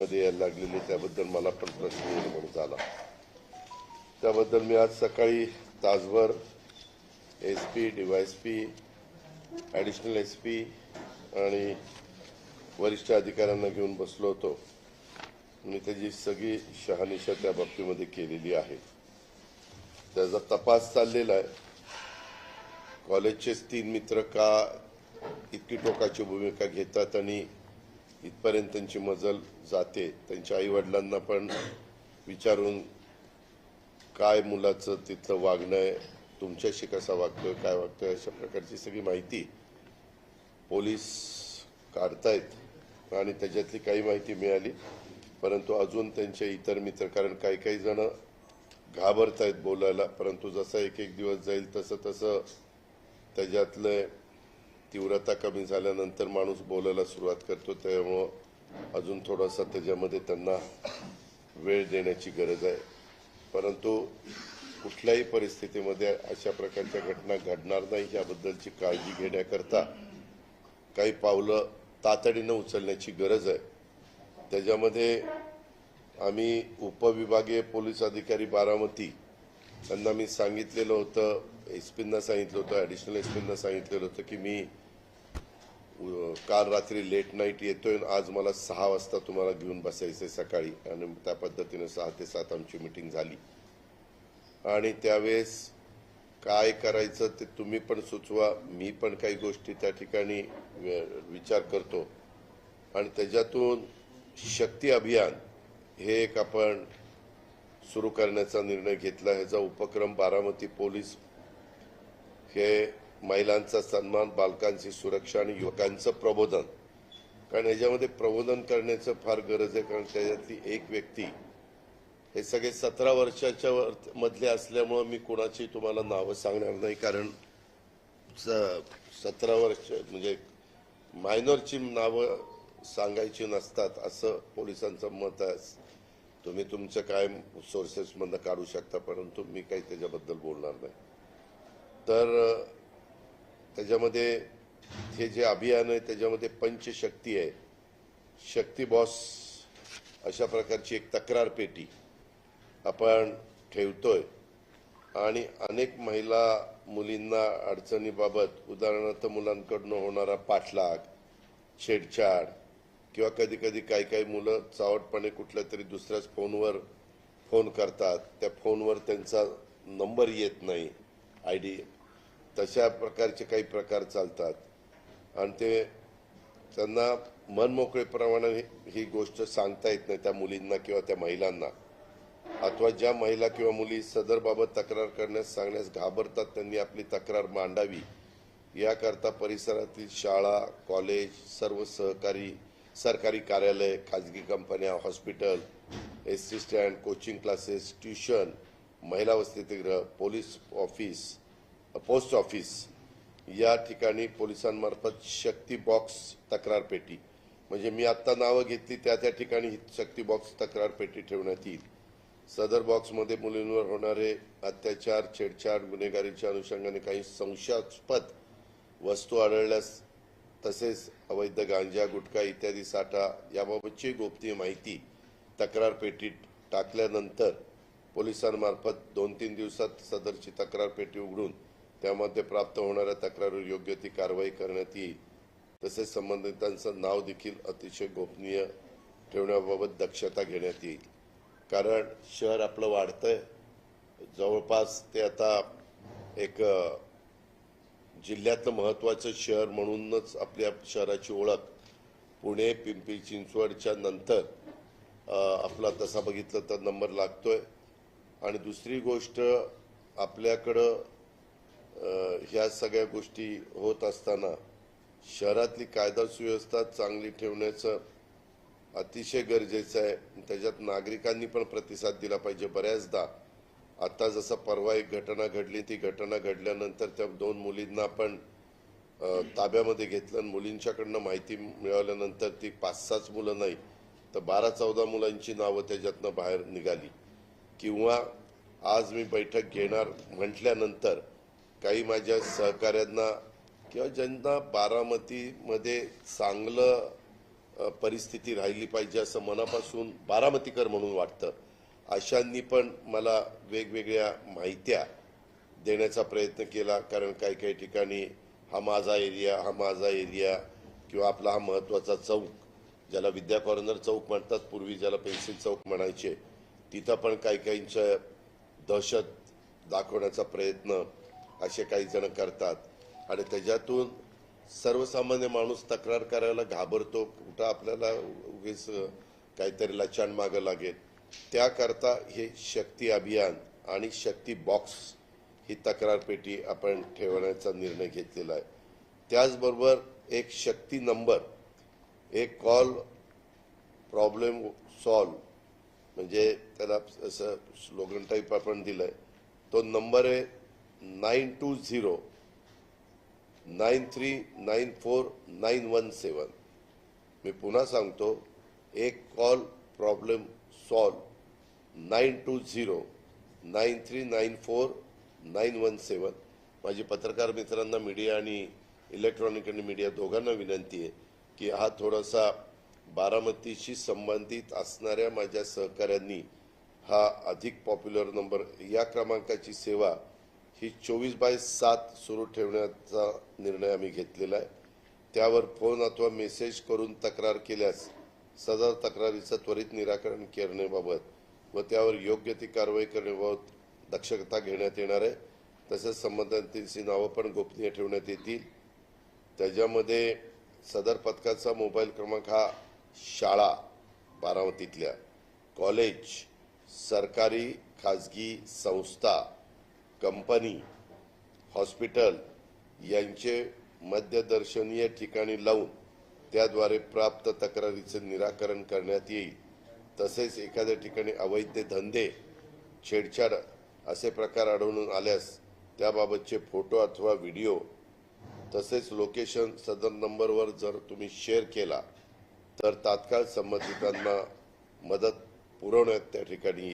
मध्ये यायला लागलेली त्याबद्दल मला पण प्रश्न निर्माण झाला. त्याबद्दल मी आज सकाळी तासभर S P D Y S P additional S P आणि वरिष्ठ अधिकाऱ्यांना घेऊन बसलो होतो. मी त्याची सगळी शहानिशा त्या बाबतीमध्ये केलेली आहे. त्याचा तपास चाललेला आहे. कॉलेजचेच तीन मित्र का इतकी टोकाची भूमिका घेतात आणि इथपर्यंत त्यांची मजल जाते. त्यांच्या आईवडिलांना पण विचारून काय मुलाचं तिथलं वागणं आहे तुमच्याशी कसा वागतोय काय वागतोय अशा प्रकारची सगळी माहिती पोलीस काढतायत. आणि त्याच्यातली काही माहिती मिळाली. परंतु अजून त्यांचे इतर मित्र कारण काही काही जण घाबरतायत बोलायला. परंतु जसा एक एक दिवस जाईल तसं तसं त्याच्यातलं तीव्रता कमी झाल्यानंतर माणूस बोलायला सुरुवात करतो त्यामुळं अजून थोडासा त्याच्यामध्ये त्यांना वेळ देण्याची गरज आहे. परंतु कुठल्याही परिस्थितीमध्ये अशा प्रकारच्या घटना घडणार नाही याबद्दलची काळजी घेण्याकरता काही पावलं तातडीनं उचलण्याची गरज आहे. त्याच्यामध्ये आम्ही उपविभागीय पोलीस अधिकारी बारामती त्यांना मी सांगितलेलं होतं एस पींना सांगितलं होतं ॲडिशनल एस पींना सांगितलेलं होतं की मी काल रात्री लेट नाईट येतोय आणि आज मला सहा वाजता तुम्हाला घेऊन बसायचं आहे सकाळी. आणि त्या पद्धतीने सहा ते सात आमची मिटिंग झाली. आणि त्यावेळेस काय करायचं ते तुम्ही पण सुचवा मी पण काही गोष्टी त्या ठिकाणी विचार करतो. आणि त्याच्यातून शक्ती अभियान हे एक आपण सुरू करण्याचा निर्णय घेतला. ह्याचा उपक्रम बारामती पोलीस हे महिलांचा सन्मान बालकांची सुरक्षा आणि युवकांचं प्रबोधन. कारण याच्यामध्ये प्रबोधन करण्याचं फार गरज आहे. कारण त्याच्यातली एक व्यक्ती हे सगळे सतरा वर्षाच्या वर- मधले असल्यामुळं मी कोणाची तुम्हाला नावं सांगणार नाही. कारण स- सतरा वर्ष म्हणजे मायनरची नावं सांगायची नसतात असं पोलिसांचं मत आहे. तुम्ही तुमचं काय सोर्सेसमधनं काढू शकता परंतु मी काही त्याच्याबद्दल बोलणार नाही. तर त्याच्यामध्ये हे जे अभियान आहे त्याच्यामध्ये पंचशक्ती आहे. शक्ती बॉस अशा प्रकारची एक तक्रार पेटी आपण ठेवतोय. आणि अनेक महिला मुलींना अडचणीबाबत उदाहरणार्थ मुलांकडनं होणारा पाठलाग छेडछाड किंवा कधी कधी काही काही मुलं चावटपणे कुठल्या तरी दुसऱ्याच फोनवर फोन करतात. त्या फोनवर त्यांचा नंबर येत नाही. I D. तशा प्रकारचे काही प्रकार चालतात. आणि ते त्यांना मनमोकळेप्रमाणे ही- ही गोष्ट सांगता येत नाही त्या मुलींना किंवा त्या महिलांना. अथवा ज्या महिला किंवा मुली सदरबाबत तक्रार करण्यास सांगण्यास घाबरतात त्यांनी आपली तक्रार मांडावी. याकरता परिसरातील शाळा कॉलेज सर्व सहकारी सरकारी कार्यालय खाजगी कंपन्या hospital S T stand coaching classes tuition महिला वसतिगृह पोलीस ऑफिस पोस्ट ऑफिस या ठिकाणी पोलिसांमार्फत शक्ती बॉक्स तक्रार पेटी. म्हणजे मी आत्ता नावं घेतली त्या त्या ठिकाणी ही शक्ती बॉक्स तक्रार पेटी ठेवण्यात येईल. सदर बॉक्समध्ये मुलींवर होणारे अत्याचार छेडछाड गुन्हेगारीच्या अनुषंगाने काही संशयास्पद वस्तू आढळल्यास तसेच अवैध गांजा गुटखा इत्यादी साठा याबाबतची गोपनीय माहिती तक्रार पेटीत टाकल्यानंतर पोलिसांमार्फत दोन तीन दिवसात सदरची तक्रार पेटी उघडून त्यामध्ये प्राप्त होणाऱ्या तक्रारीवर योग्य ती कारवाई करण्यात येईल. तसेच संबंधितांचं नाव देखील अतिशय गोपनीय ठेवण्याबाबत दक्षता घेण्यात येईल. कारण शहर आपलं वाढतंय. जवळपास ते आता एक जिल्ह्यातलं महत्वाचं शहर म्हणूनच आपल्या शहराची ओळख पुणे पिंपरी चिंचवडच्या नंतर आपला तसा बघितलं तर नंबर लागतोय. आणि दुसरी गोष्ट आपल्याकडं ह्या सगळ्या गोष्टी होत असताना शहरातली कायदा सुव्यवस्था चांगली ठेवण्याचं अतिशय गरजेचं आहे. त्याच्यात नागरिकांनी पण प्रतिसाद दिला पाहिजे बऱ्याचदा. आता जसं परवा एक घटना घडली ती घटना घडल्यानंतर त्या दोन मुलींना आपण ताब्यामध्ये घेतलं आणि मुलींच्याकडनं माहिती मिळवल्यानंतर ती पाच सहाच मुलं नाही तर बारा चौदा मुलांची नावं त्याच्यातनं बाहेर निघाली. किंवा आज मी बैठक घेणार म्हटल्यानंतर काही माझ्या सहकाऱ्यांना किंवा ज्यांना बारामतीमध्ये चांगलं परिस्थिती राहिली पाहिजे असं मनापासून बारामतीकर म्हणून वाटतं अशांनी पण मला वेगवेगळ्या माहित्या देण्याचा प्रयत्न केला कारण काही काही ठिकाणी हा माझा एरिया हा माझा एरिया किंवा आपला हा महत्त्वाचा चौक ज्याला विद्या कॉर्नर चौक म्हणतात पूर्वी ज्याला पेन्सिल चौक म्हणायचे तिथं पण काही काहींच्या दहशत दाखवण्याचा प्रयत्न असे काही जण करतात. आणि त्याच्यातून सर्वसामान्य माणूस तक्रार करायला घाबरतो. कुठं आपल्याला उगीच काहीतरी लचाण मागं लागेल. त्याकरता हे शक्ती अभियान आणि शक्ती बॉक्स ही तक्रार पेटी आपण ठेवण्याचा निर्णय घेतलेला आहे. त्याचबरोबर एक शक्ती नंबर एक कॉल प्रॉब्लेम सॉल्व म्हणजे त्याला असं स्लोगन टाईप आपण दिलंय. तो नंबर आहे nine two zero nine three nine four nine one seven मी पुन्हा सांगतो एक call problem solve nine two zero nine three nine four nine one seven. माझी पत्रकार मित्रांना मीडिया आणि इलेक्ट्रॉनिक आणि मीडिया दोघांना विनंती आहे की हा थोडासा बारामतीशी संबंधित असणाऱ्या माझ्या सहकाऱ्यांनी हा अधिक पॉप्युलर नंबर या क्रमांकाची सेवा ही चोवीस बाय सात सुरू ठेवण्याचा निर्णय आम्ही घेतलेला आहे. त्यावर फोन अथवा मेसेज करून तक्रार केल्यास सदर तक्रारीचं त्वरित निराकरण करण्याबाबत व त्यावर योग्य ती कारवाई करण्याबाबत दक्षता घेण्यात येणार आहे. तसेच संबंधितांची नावं पण गोपनीय ठेवण्यात येतील. त्याच्यामध्ये सदर पथकाचा मोबाईल क्रमांक हा शाळा बारामतीतल्या. कॉलेज सरकारी खाजगी संस्था कंपनी हॉस्पिटल यांचे मध्यदर्शनीय ठिकाणी लावून त्याद्वारे प्राप्त तक्रारीचे निराकरण करण्यात येईल. तसेच एखाद्या ठिकाणी अवैध धंदे छेडछाड असे प्रकार आढळून आल्यास त्याबाबतचे फोटो अथवा व्हिडिओ तसेच लोकेशन सदर नंबरवर जर तुम्ही शेअर केला तर तात्काळ संबंधितांना मदत पुरवण्यात त्या ठिकाणी